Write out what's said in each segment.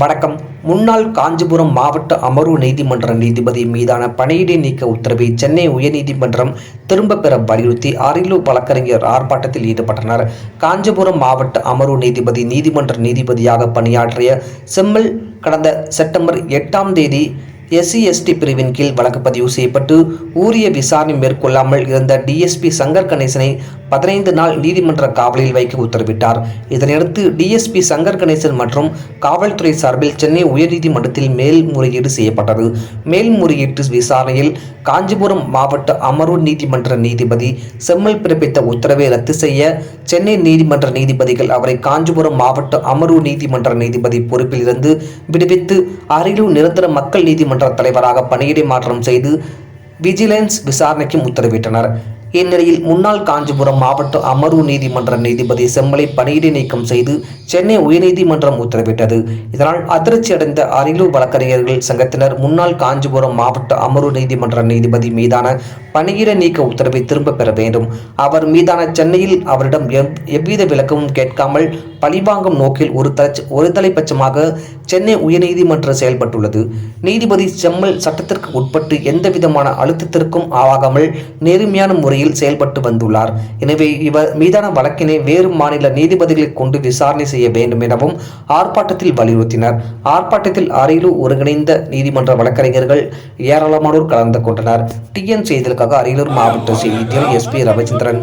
வணக்கம். முன்னாள் காஞ்சிபுரம் மாவட்ட அமர்வு நீதிமன்ற நீதிபதி மீதான பணியிடை நீக்க உத்தரவை சென்னை உயர்நீதிமன்றம் திரும்ப பெற வலியுறுத்தி அரியலூர் வழக்கறிஞர் ஆர்ப்பாட்டத்தில் ஈடுபட்டனர். காஞ்சிபுரம் மாவட்ட அமர்வு நீதிபதி நீதிமன்ற நீதிபதியாக பணியாற்றிய செம்மல் கடந்த செப்டம்பர் எட்டாம் தேதி எஸ்சி எஸ்டி பிரிவின் கீழ் வழக்கு பதிவு செய்யப்பட்டு உரிய விசாரணை மேற்கொள்ளாமல் இருந்த டிஎஸ்பி சங்கர் கணேசனை பதினைந்து நாள் நீதிமன்ற காவலில் வைக்க உத்தரவிட்டார். இதனையடுத்து டிஎஸ்பி சங்கர் கணேசன் மற்றும் காவல்துறை சார்பில் சென்னை உயர்நீதிமன்றத்தில் மேல்முறையீடு செய்யப்பட்டது. மேல்முறையீட்டு விசாரணையில் காஞ்சிபுரம் மாவட்ட அமர்வு நீதிமன்ற நீதிபதி செம்மல் பிறப்பித்த உத்தரவை ரத்து செய்ய சென்னை நீதிமன்ற நீதிபதிகள் அவரை காஞ்சிபுரம் மாவட்ட அமர்வு நீதிமன்ற நீதிபதி பொறுப்பில் இருந்து விடுவித்து அரியலூர் நிரந்தர மக்கள் நீதிமன்ற தலைவராக பணியிடை மாற்றம் செய்து விஜிலன்ஸ் விசாரணைக்கும் உத்தரவிட்டனர். இந்நிலையில் முன்னாள் காஞ்சிபுரம் மாவட்ட அமர்வு நீதிமன்ற நீதிபதி செம்மலை பணியிடை நீக்கம் செய்து சென்னை உயர்நீதிமன்றம் உத்தரவிட்டது. இதனால் அதிர்ச்சி அடைந்த அரியலூர் வழக்கறிஞர்கள் சங்கத்தினர் முன்னாள் காஞ்சிபுரம் மாவட்ட அமர்வு நீதிமன்ற நீதிபதி மீதான பணியிட நீக்க உத்தரவை திரும்ப பெற வேண்டும். அவர் மீதான சென்னையில் அவரிடம் எவ்- எவ்வித விளக்கமும் கேட்காமல் பழிவாங்கும் நோக்கில் ஒரு தலை ஒரு தலைப்பட்சமாக சென்னை உயர்நீதிமன்றம் செயல்பட்டுள்ளது. நீதிபதி செம்மல் சட்டத்திற்கு உட்பட்டு எந்தவிதமான அழுத்தத்திற்கும் ஆகாமல் நேர்மையான முறையில் செயல்பட்டு வந்துள்ளார். எனவே இவர் மீதான வழக்கினை வேறு மாநில நீதிபதிகளை கொண்டு விசாரணை செய்ய வேண்டும் எனவும் ஆர்ப்பாட்டத்தில் வலியுறுத்தினர். ஆர்ப்பாட்டத்தில் அரியலூர் ஒருங்கிணைந்த நீதிமன்ற வழக்கறிஞர்கள் ஏராளமானோர் கலந்து கொண்டனர். டிஎன் செய்திகளுக்காக அரியலூர் மாவட்ட செய்தியாளர் எஸ்பி ரவிச்சந்திரன்.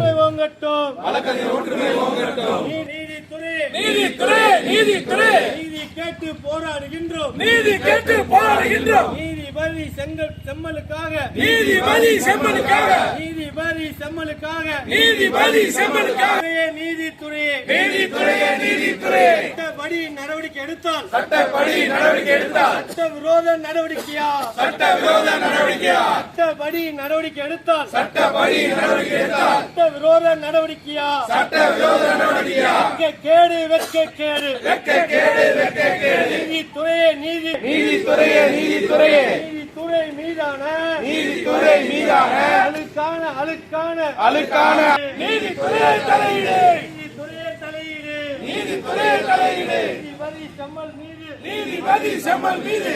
நீதித்துறை நீதித்துறை. நீதி கேட்டு போராடுகின்றோம். நீதி கேட்டு போராடுகின்றோம். நீதிபதி செங்கல் செம்மலுக்காக. நீதிபதி செம்மனுக்காக நீதிபதி செம்மலுக்காக. நீதிபதி செம்மனுக்காக துறையே நீதித்துறையே. நீதித்துறையே நீதித்துறை சட்டப்படி நடவடிக்கை எடுத்தால். சட்டப்படி நடவடிக்கை எடுத்தால். சட்ட விரோத நடவடிக்கையா? சட்ட விரோத நடவடிக்கையா சட்டப்படி நடவடிக்கை எடுத்தால் சட்டப்படி நடவடிக்கை எடுத்தால் சட்ட விரோத நடவடிக்கையா? சட்ட விரோத நடவடிக்கையா? வெட்க கேடு வெட்க கேடு. வெட்க கேடு வெட்க கேடு. நீதித்துறையே நீதி. நீதித்துறையே நீதித்துறையே. நீதித்துறை மீதான. நீதித்துறை மீதான. அழுக்கான அழுக்கான. அழுக்கான. நீதித்துறை தலையீடு. நீதித்துறையே தலையீடு. நீதித்துறை தலையீடு. நீதிபதி செம்மல் மீது. நீதிபதி செம்மல் மீது.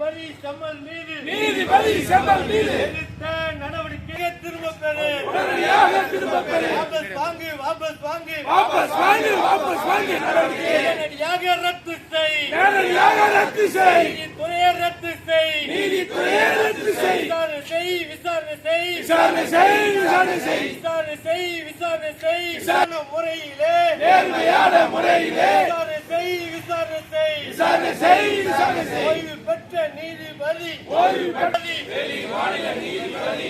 நீதிபதி செம்மல் மீது. நீதிபதி செம்மல் மீது. எடுத்த நடவடிக்கையை திரும்ப பெறு. உடனடியாக திரும்ப பெறு. வாபஸ் வாங்கு வாபஸ் வாங்கு. வாபஸ் வாங்கு வாபஸ் வாங்கு நடவடிக்கையை நேரடியாக ரத்து செய். நேரடியாக ரத்து செய். நீதித்துறையை ரத்து செய். நீதித்துறையை ரத்து செய். விசாரணை செய் விசாரணை செய். விசாரணை செய் விசாரணை செய். விசாரணை செய் விசாரணை செய். விசாரணை முறையிலே. நேர்மையான முறையிலே. விசாரணை செய் விசாரணை செய். விசாரணை செய் விசாரணை செய். நீதிபதி வெளி மாநில நீதிபதி